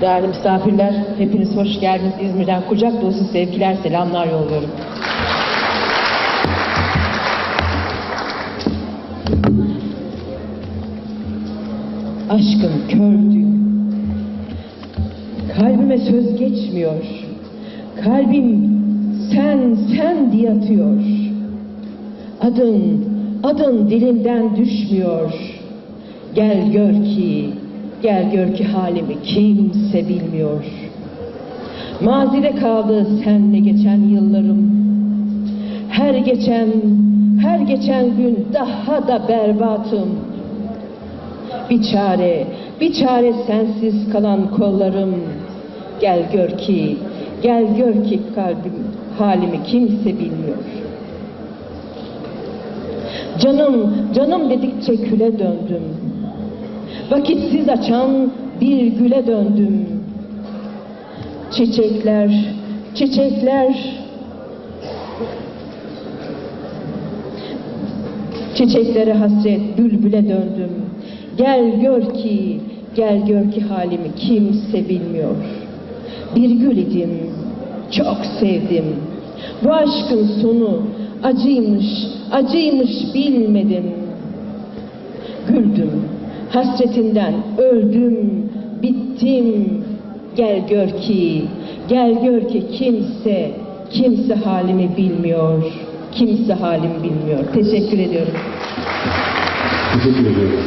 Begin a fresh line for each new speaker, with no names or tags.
Değerli misafirler, hepiniz hoş geldiniz. İzmir'den kucak dolusu sevgiler, selamlar yolluyorum. Aşkım kördü. Kalbime söz geçmiyor. Kalbim sen sen diye atıyor. Adın, adın dilimden düşmüyor. Gel gör ki, gel gör ki halimi kimse bilmiyor. Mazide kaldı senle geçen yıllarım. Her geçen, her geçen gün daha da berbatım. Bir çare, bir çare sensiz kalan kollarım. Gel gör ki, gel gör ki kalbim, halimi kimse bilmiyor. Canım, canım dedikçe küle döndüm. Vakitsiz açan bir güle döndüm. Çiçekler, çiçekler, Çiçeklere hasret bülbüle döndüm. Gel gör ki, gel gör ki halimi kimse bilmiyor. Bir gül idim, çok sevdim. Bu aşkın sonu acıymış, acıymış bilmedim. Güldüm, hasretinden öldüm, bittim. Gel gör ki, gel gör ki kimse, kimse halimi bilmiyor. Kimse halimi bilmiyor. Teşekkür ediyorum.
Teşekkür ediyorum.